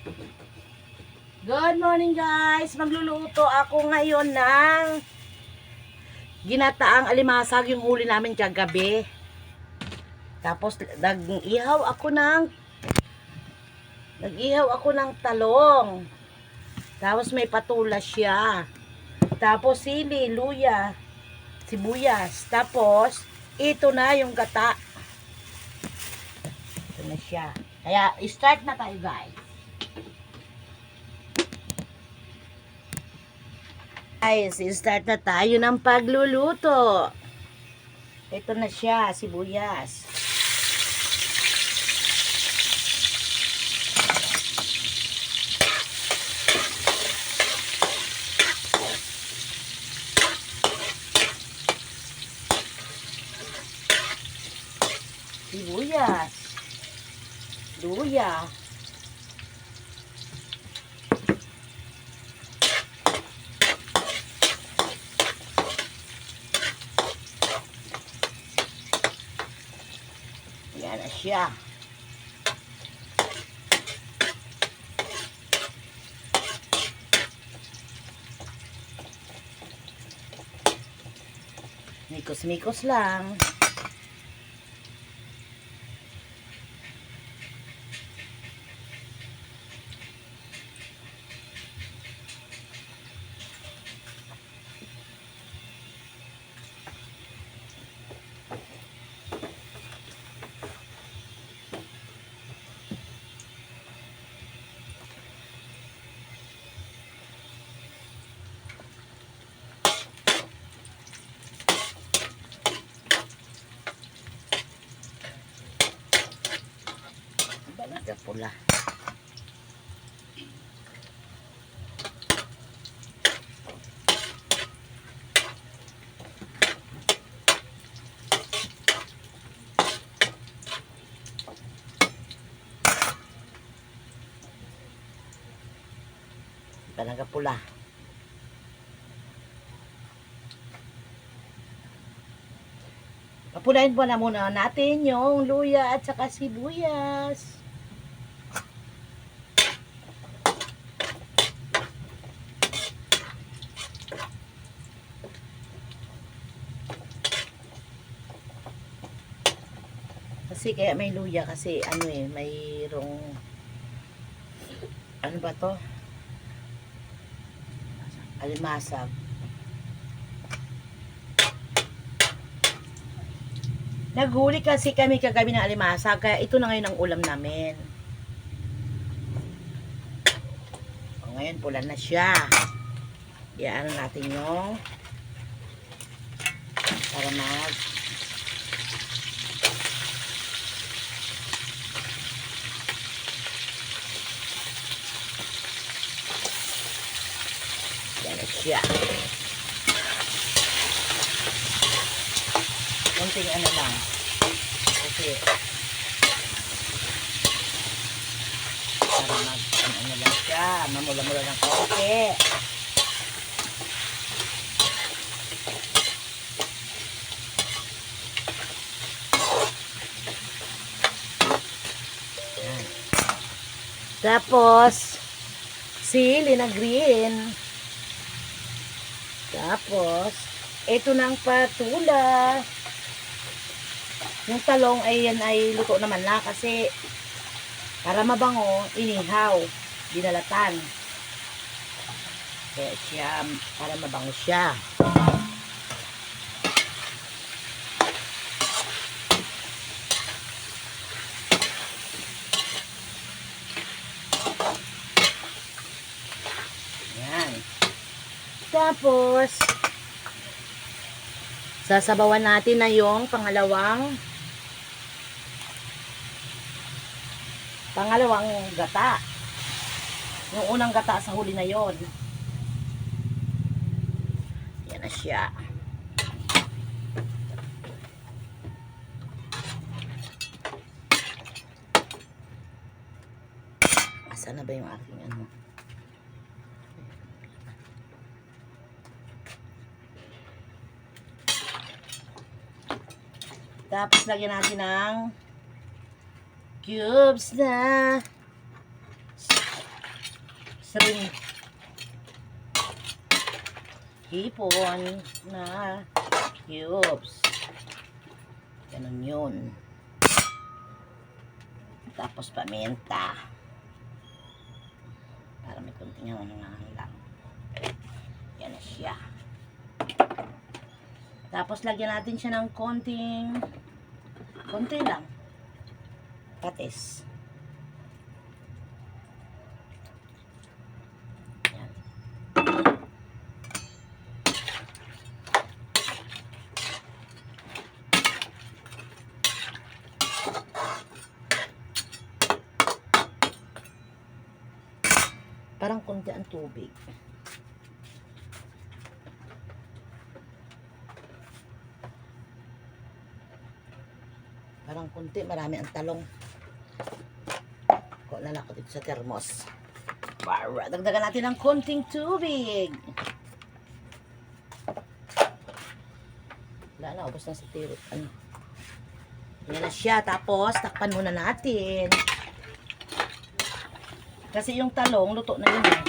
Good morning guys! Magluluto ako ngayon ng ginataang alimasag yung huli namin kagabi. Tapos nag-ihaw ako ng nag-ihaw ako ng talong. Tapos may patula siya. Tapos sili, luya, sibuyas. Tapos ito na yung gata. Ito na siya. Kaya start na tayo guys. Guys, start na tayo ng pagluluto. Ito na siya, sibuyas. Luya. Yan na siya. Mikos-mikos lang. Pula. Balaga pula. Papulain po na muna natin yung luya at saka sibuyas. Kasi kaya may luya kasi ano eh, mayroong ano ba to? Alimasag. Naghuli kasi kami kagabi ng alimasag, kaya ito na ngayon ang ulam namin. O, ngayon pula na siya. Iyan natin yung para mag na siya. Kunting ano lang. Kasi para mag ano, ano lang siya. Mamula-mula ng konti. Tapos, sili na green. Tapos, ito ng patula. Yung talong ay yan ay luto naman na kasi para mabango, inihaw, dinalatan. Kaya siya, para mabango siya. Yan. Tapos, sasabawan natin na yung pangalawang pangalawang gata. Yung unang gata sa huli na yon. Yan na siya. Asa na ba yung aking ano? Tapos lagyan natin ng cubes na shrimp. Hipon na cubes. Ganun yun. Tapos paminta. Para may kunting ano lang. Yan na siya. Tapos lagyan natin siya ng konting konti lang. Patis. Parang konti ang tubig. Parang konti, marami ang talong. Ko na lang ako dito sa termos. Para, dagdagan natin ng konting tubig. Wala na, ubos na sa tirot. Ano? Yan na siya. Tapos, takpan muna natin. Kasi yung talong, luto na yun eh.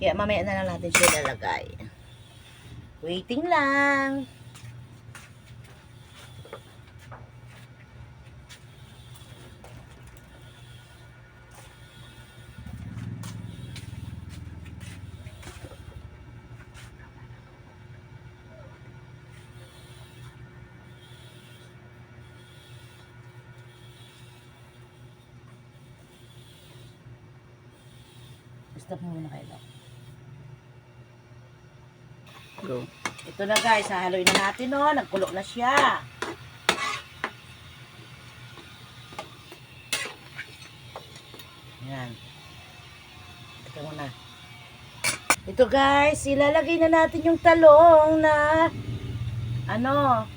Kaya mamaya na lang natin siya lalagay. Waiting lang. Stop muna kayo. Go. Ito na guys, hahaluin na natin no. Nagkulo na siya. Yan. Ito muna. Ito guys, ilalagay na natin yung talong na ano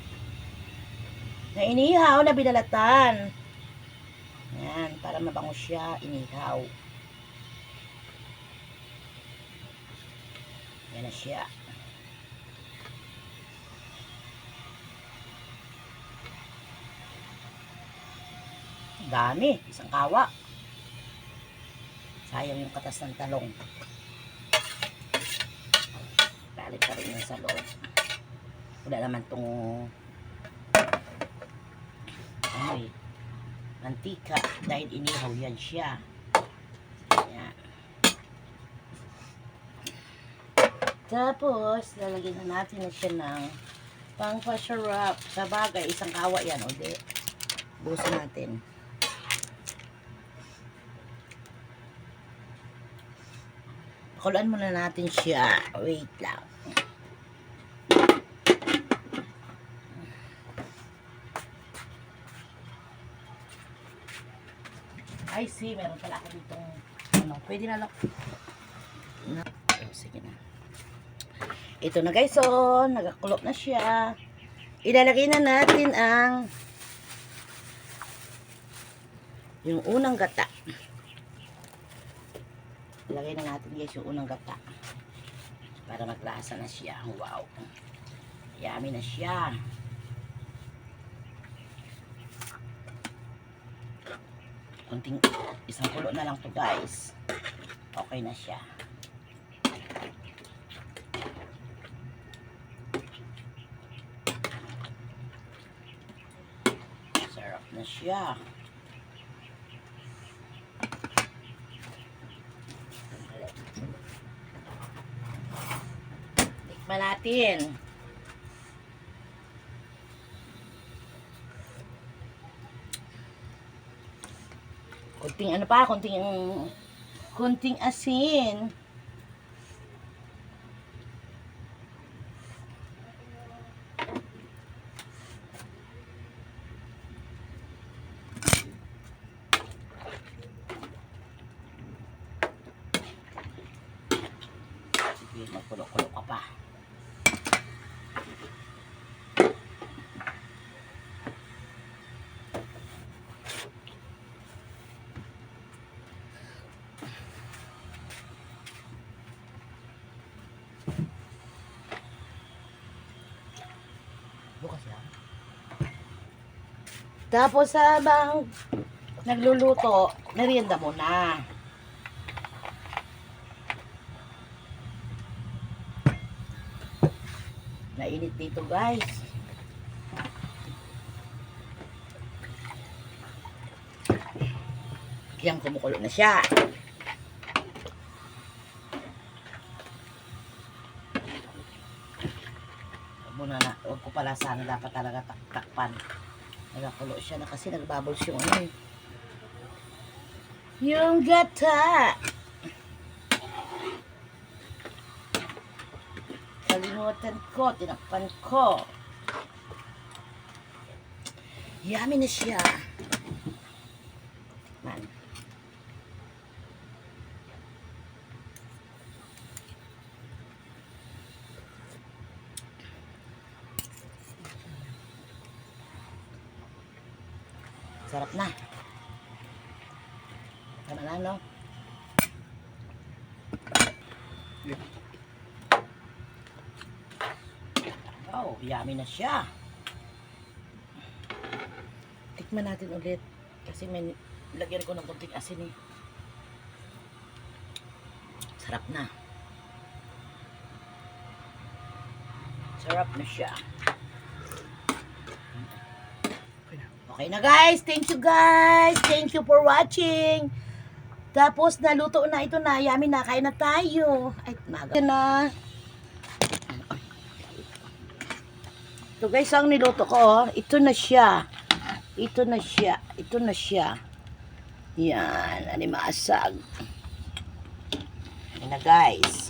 na inihaw na binalatan. Yan, para mabango siya, inihaw. Yan na siya. Dami, isang kawa. Sayang yung katas ng talong. Balik pa rin sa loob. Wala naman tong ano eh, mantika dahil inihaw yan siya. Yan. Tapos, lalagyan na natin na siya ng pang pasarap. Sa bagay, isang kawa yan, o di. Busin natin. Pakuluan muna natin siya. Wait lang. I see, meron pala ako dito. Ano, pwede na lang. Na, oh, sige na. Ito na guys, oh, nagakulo na siya. Ilalagay na natin ang yung unang gata. Ilagay na natin guys yung unang gata. Para maglasa na siya. Wow. Yummy na siya. Kunting isang kulo na lang to guys. Okay na siya. Sarap na siya. Tikman natin. Kunting ano pa, kunting kunting asin. Tapos habang nagluluto, merienda mo na. Nainit dito guys. Yan kumukulo na siya. Muna na, huwag ko pala sana dapat talaga tak takpan taktakpan. Nagakulo siya na kasi nagbubbles yung ano eh. Yung gata. Kalimutan ko, tinakpan ko. Yummy na siya. Sarap na. Tama na, no? Oh, yummy na siya. Tikman natin ulit. Kasi may lagyan ko ng kunting asin eh. Sarap na. Sarap na siya. Okay na guys. Thank you guys. Thank you for watching. Tapos naluto na ito na. Yummy na. Kain na tayo. Ay, maga na. Ito guys ang niluto ko. oh. Ito na siya. Ito na siya. Ito na siya. Yan. Animasag. Yan na guys.